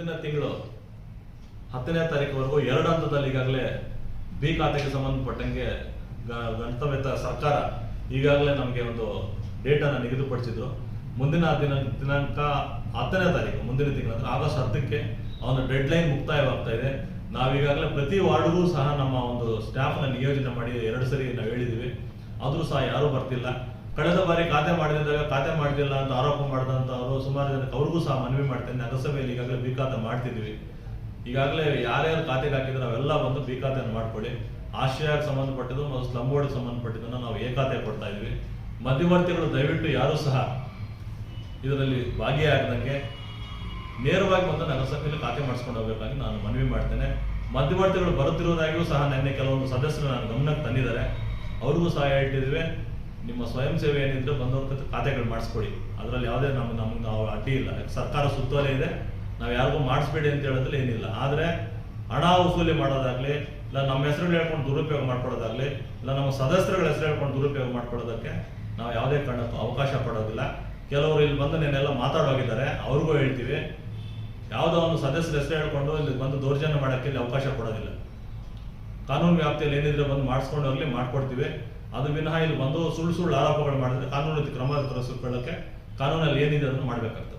ಮುಂದಿನ ತಿಂಗಳು ಹತ್ತನೇ ತಾರೀಕುವರೆಗೂ ಎರಡು ಹಂತದಲ್ಲಿ ಈಗಾಗಲೇ ಬಿ ಖಾತೆಗೆ ಸಂಬಂಧಪಟ್ಟಂಗೆ ಗಂತವ್ಯತ ಸರ್ಕಾರ ಈಗಾಗಲೇ ನಮಗೆ ಒಂದು ಡೇಟನ್ನು ನಿಗದಿಪಡಿಸಿದ್ರು. ಮುಂದಿನ ದಿನ, ದಿನಾಂಕ ಹತ್ತನೇ ತಾರೀಕು, ಮುಂದಿನ ತಿಂಗಳು ಅಂದರೆ ಆಗಸ್ಟ್ ಹತ್ತಕ್ಕೆ ಅವನ ಡೆಡ್ ಲೈನ್ ಮುಕ್ತಾಯವಾಗ್ತಾ ಇದೆ. ನಾವೀಗಾಗಲೇ ಪ್ರತಿ ವಾರ್ಡ್ಗೂ ಸಹ ನಮ್ಮ ಒಂದು ಸ್ಟಾಫ್ನ ನಿಯೋಜನೆ ಮಾಡಿ ಎರಡು ಸರಿ ನಾವು ಹೇಳಿದ್ದೀವಿ ಆದರೂ ಸಹ ಯಾರೂ ಬರ್ತಿಲ್ಲ. ಕಳೆದ ಬಾರಿ ಖಾತೆ ಮಾಡಿದಾಗ ಖಾತೆ ಮಾಡಲಿಲ್ಲ ಅಂತ ಆರೋಪ ಮಾಡಿದಂಥವ್ರು ಜನಕ್ಕೆ ಅವ್ರಿಗೂ ಸಹ ಮನವಿ ಮಾಡ್ತೇನೆ. ನಗರಸಭೆಯಲ್ಲಿ ಈಗಾಗಲೇ ಬಿ ಖಾತೆ ಮಾಡ್ತಿದ್ವಿ ಈಗಾಗಲೇ ಯಾರ್ಯಾರು ಖಾತೆಗೆ ಹಾಕಿದ್ರೆ ಅವೆಲ್ಲ ಬಂದು ಬಿ ಖಾತೆಯನ್ನು ಮಾಡ್ಕೊಳ್ಳಿ. ಆಶ್ರಯಕ್ಕೆ ಸಂಬಂಧಪಟ್ಟಿದ್ದು ಮತ್ತು ಸ್ಲಮ್ ಬೋರ್ಡ್ಗೆ ಸಂಬಂಧಪಟ್ಟಿದ್ದನ್ನು ನಾವು ಎ ಖಾತೆ ಕೊಡ್ತಾ ಇದ್ವಿ ಮಧ್ಯವರ್ತಿಗಳು ದಯವಿಟ್ಟು ಯಾರೂ ಸಹ ಇದರಲ್ಲಿ ಭಾಗಿಯಾಗದಂಗೆ ನೇರವಾಗಿ ಬಂದು ನಗರಸಭೆಯಲ್ಲಿ ಖಾತೆ ಮಾಡಿಸ್ಕೊಂಡು ಹೋಗಬೇಕಾಗಿ ನಾನು ಮನವಿ ಮಾಡ್ತೇನೆ. ಮಧ್ಯವರ್ತಿಗಳು ಬರುತ್ತಿರುವುದಾಗಿಯೂ ಸಹ ನಿನ್ನೆ ಕೆಲವೊಂದು ಸದಸ್ಯರು ನಾನು ಗಮನಕ್ಕೆ ತಂದಿದ್ದಾರೆ. ಅವ್ರಿಗೂ ಸಹ ಹೇಳ್ತಿದ್ವಿ ನಿಮ್ಮ ಸ್ವಯಂ ಸೇವೆ ಏನಿದ್ರೆ ಬಂದವ್ರ ಖಾತೆಗಳು ಮಾಡಿಸ್ಕೊಡಿ ಅದರಲ್ಲಿ ಯಾವುದೇ ನಮ್ಗೆ ನಮ್ಗೆ ನಾವು ಅಡ್ಡಿ ಇಲ್ಲ. ಸರ್ಕಾರ ಸುತ್ತೋಲೆ ಇದೆ, ನಾವು ಯಾರಿಗೂ ಮಾಡಿಸ್ಬೇಡಿ ಅಂತ ಹೇಳಿದ್ರೆ ಏನಿಲ್ಲ. ಆದರೆ ಹಣ ವಸೂಲಿ ಮಾಡೋದಾಗ್ಲಿ, ಇಲ್ಲ ನಮ್ಮ ಹೆಸರು ಹೇಳ್ಕೊಂಡು ದುರುಪಯೋಗ ಮಾಡ್ಕೊಳ್ಳೋದಾಗ್ಲಿ, ಇಲ್ಲ ನಮ್ಮ ಸದಸ್ಯರುಗಳ ಹೆಸರು ಹೇಳ್ಕೊಂಡು ದುರುಪಯೋಗ ಮಾಡ್ಕೊಳ್ಳೋದಕ್ಕೆ ನಾವು ಯಾವುದೇ ಕಾರಣಕ್ಕೂ ಅವಕಾಶ ಪಡೋದಿಲ್ಲ ಕೆಲವರು ಇಲ್ಲಿ ಬಂದು ನೆನ್ನೆಲ್ಲ ಮಾತಾಡೋಗಿದ್ದಾರೆ, ಅವ್ರಿಗೂ ಹೇಳ್ತೀವಿ. ಯಾವುದೋ ಒಂದು ಸದಸ್ಯರ ಹೆಸರು ಹೇಳ್ಕೊಂಡು ಇಲ್ಲಿ ಬಂದು ದೌರ್ಜನ್ಯ ಮಾಡೋಕ್ಕೆ ಇಲ್ಲಿ ಅವಕಾಶ ಕೊಡೋದಿಲ್ಲ. ಕಾನೂನು ವ್ಯಾಪ್ತಿಯಲ್ಲಿ ಏನಿದ್ರೆ ಬಂದು ಮಾಡಿಸ್ಕೊಂಡು ಹೋಗ್ಲಿ, ಮಾಡ್ಕೊಡ್ತೀವಿ. ಅದು ವಿನಃ ಇಲ್ಲಿ ಬಂದು ಸುಳ್ಳು ಸುಳ್ಳು ಆರೋಪಗಳು ಮಾಡಿದ್ರೆ ಕಾನೂನು ಕ್ರಮ ತರಿಸಿಕೊಳ್ಳಕ್ಕೆ ಕಾನೂನಲ್ಲಿ ಏನಿದೆ ಅದನ್ನು ಮಾಡಬೇಕಾಗ್ತದೆ.